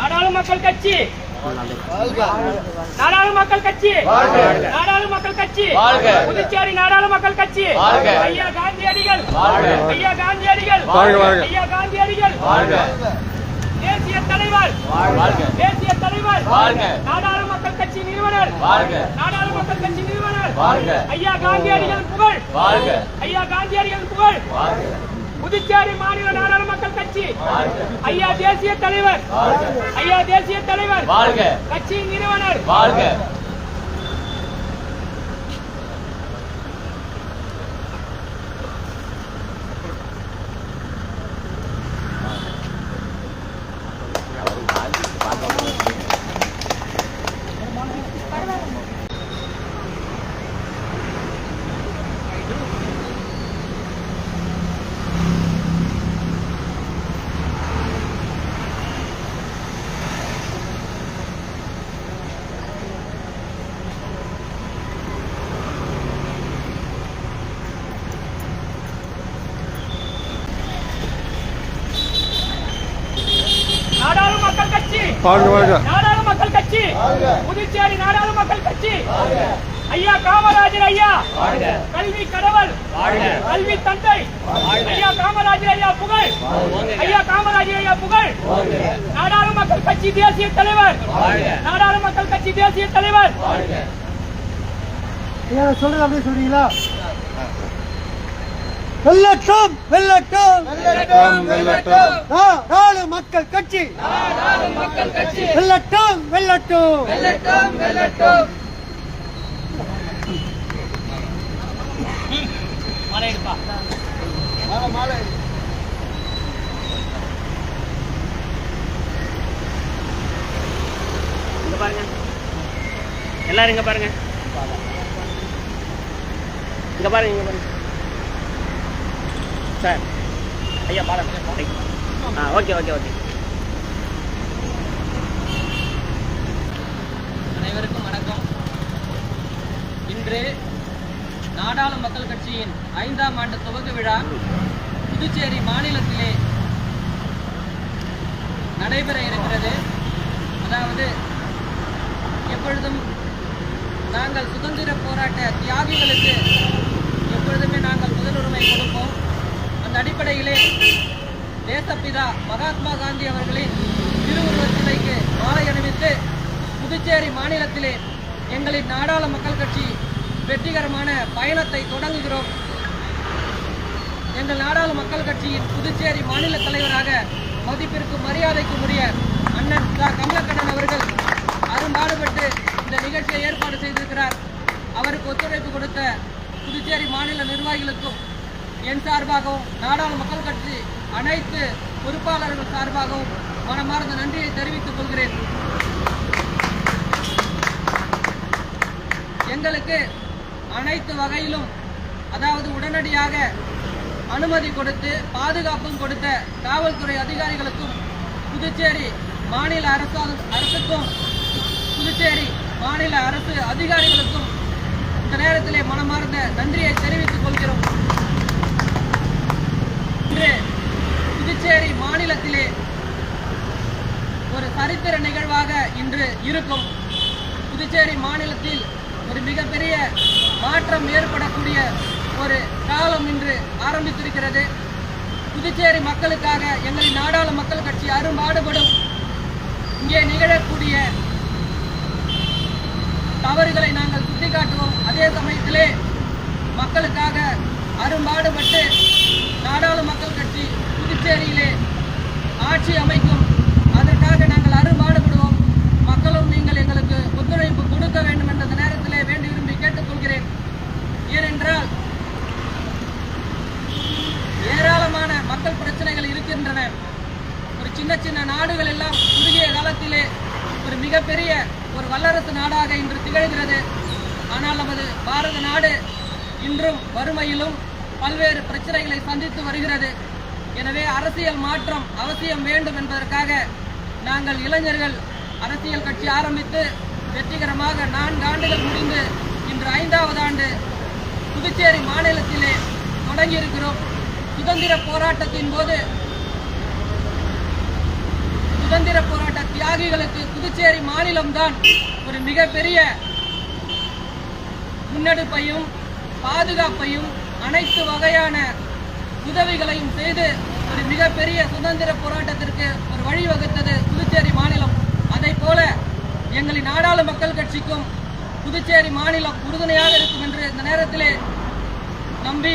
நாடாளு மக்கள் கட்சி. நாடாளு மக்கள் கட்சி. நாடாளு மக்கள் கட்சி. புதுச்சேரி நாடாளு மக்கள் கட்சி. ஐயா காந்தியடிகள். ஐயா காந்தியடிகள். ஐயா காந்தியடிகள். தேசிய தலைவர். தேசிய தலைவர். நாடாளு மக்கள் கட்சி நிறுவனர். நாடாளு மக்கள் கட்சி நிறுவனர். ஐயா காந்தியடிகள் புகழ். ஐயா காந்தியடிகள் புகழ். புதுச்சேரி மாநில நாடாளு மக்கள் கட்சி. ஐயா தேசிய தலைவர். ஐயா தேசிய தலைவர். கட்சியின் நிறுவனர் நாடாளு மக்கள் கட்சி வாழ்க வாழ்க நாடாளு மக்கள் கட்சி. புதுச்சேரி நாடாளு மக்கள் கட்சி. ஐயா காமராஜர் ஐயா. கல்வி கடவுள். கல்வி தந்தை. ஐயா காமராஜர் ஐயா புகழ். ஐயா காமராஜர் ஐயா புகழ். நாடாளு மக்கள் கட்சி தேசிய தலைவர். நாடாளு மக்கள் கட்சி தேசிய தலைவர். சொல்றது அப்படியே சொல்றீங்களா? வெள்ளட்டும் வெள்ளட்டும் வெள்ளட்டும் நாடு மக்கள் கட்சி. வெள்ளட்டும். வெள்ளட்டும் மாலை எடுப்பா. இங்க பாருங்க. எல்லாரும் இங்க பாருங்க. இங்க பாருங்க இங்க பாருங்க. சார். ஐயா பாலம் ஆ ஓகே ஓகே ஓகே அனைவருக்கும் வணக்கம் இன்று நாடாளு மக்கள் கட்சியின் ஐந்தாம் ஆண்டு துவக்க விழா புதுச்சேரி மாநிலத்திலே நடைபெற இருக்கிறது. அதாவது எப்பொழுதும் நாங்கள் சுதந்திர போராட்ட தியாகிகளுக்கு எப்பொழுதுமே நாங்கள் முதலுரிமை கொடுப்போம். அந்த அடிப்படையிலே தேசப்பிதா மகாத்மா காந்தி அவர்களின் திருவுருவச் சிலைக்கு மாலை அணிவித்து புதுச்சேரி மாநிலத்திலே எங்களின் நாடாள மக்கள் கட்சி வெற்றிகரமான பயணத்தை தொடங்குகிறோம். எங்கள் நாடாளு மக்கள் கட்சியின் புதுச்சேரி மாநில தலைவராக மதிப்பிற்கு மரியாதைக்கும் உரிய அண்ணன் ச கமலக்கண்ணன் அவர்கள் அரும்பாடுபட்டு இந்த நிகழ்ச்சியை ஏற்பாடு செய்திருக்கிறார். அவருக்கு ஒத்துழைப்பு கொடுத்த புதுச்சேரி மாநில நிர்வாகிகளுக்கும் என் சார்பாகவும் நாடாளு மக்கள் கட்சி அனைத்து பொறுப்பாளர்கள் சார்பாகவும் மனமார்ந்த நன்றியை தெரிவித்துக் கொள்கிறேன். எங்களுக்கு அனைத்து வகையிலும் அதாவது உடனடியாக அனுமதி கொடுத்து பாதுகாப்பும் கொடுத்த காவல்துறை அதிகாரிகளுக்கும் புதுச்சேரி மாநில அரசு அரசுக்கும் புதுச்சேரி மாநில அரசு அதிகாரிகளுக்கும் இந்த நேரத்திலே மனமார்ந்த நன்றியை தெரிவித்துக் கொள்கிறோம். இன்று புதுச்சேரி மாநிலத்திலே ஒரு சரித்திர நிகழ்வாக இன்று இருக்கும். புதுச்சேரி மாநிலத்தில் ஒரு மிகப்பெரிய மாற்றம் ஏற்படக்கூடிய ஒரு காலம் இன்று ஆரம்பித்திருக்கிறது. புதுச்சேரி மக்களுக்காக எங்களின் நாடாள மக்கள் கட்சி அரும்பாடுபடும். இங்கே நிகழக்கூடிய தவறுகளை நாங்கள் சுட்டிக்காட்டுவோம். அதே சமயத்திலே மக்களுக்காக அரும்பாடுபட்டு நாடாள மக்கள் கட்சி புதுச்சேரியிலே ஆட்சி அமைக்கும் அதற்காக நாங்கள் அரும்பாடுபடுவோம் மக்களும் நீங்கள் எங்களுக்கு ஒத்துழைப்பு கொடுக்க வேண்டும் என்ற இந்த நேரத்திலே வேண்டி விரும்பி கேட்டுக்கொள்கிறேன் ஏனென்றால் ஏராளமான மக்கள் பிரச்சனைகள் இருக்கின்றன ஒரு சின்ன நாடுகள் எல்லாம் குறுகிய காலத்திலே ஒரு மிகப்பெரிய ஒரு வல்லரசு நாடாக இன்று திகழ்கிறது. ஆனால் நமது பாரத நாடு இன்றும் வறுமையிலும் பல்வேறு பிரச்சனைகளை சந்தித்து வருகிறது. எனவே அரசியல் மாற்றம் அவசியம் வேண்டும் என்பதற்காக நாங்கள் இளைஞர்கள் அரசியல் கட்சி ஆரம்பித்து வெற்றிகரமாக நான்கு ஆண்டுகள் முடிந்து இன்று ஐந்தாவது ஆண்டு புதுச்சேரி மாநிலத்திலே தொடங்கியிருக்கிறோம். சுதந்திர போராட்டத்தின் போது சுதந்திர போராட்ட தியாகிகளுக்கு புதுச்சேரி மாநிலம்தான் ஒரு மிகப்பெரிய முன்னெடுப்பையும் பாதுகாப்பையும் அனைத்து வகையான உதவிகளையும் செய்து ஒரு மிகப்பெரிய சுதந்திர போராட்டத்திற்கு ஒரு வழிவகுத்தது புதுச்சேரி மாநிலம். அதை போல எங்களின் நாடாளு மக்கள் கட்சிக்கும் புதுச்சேரி மாநிலம் உறுதுணையாக இருக்கும் என்று இந்த நேரத்திலே நம்பி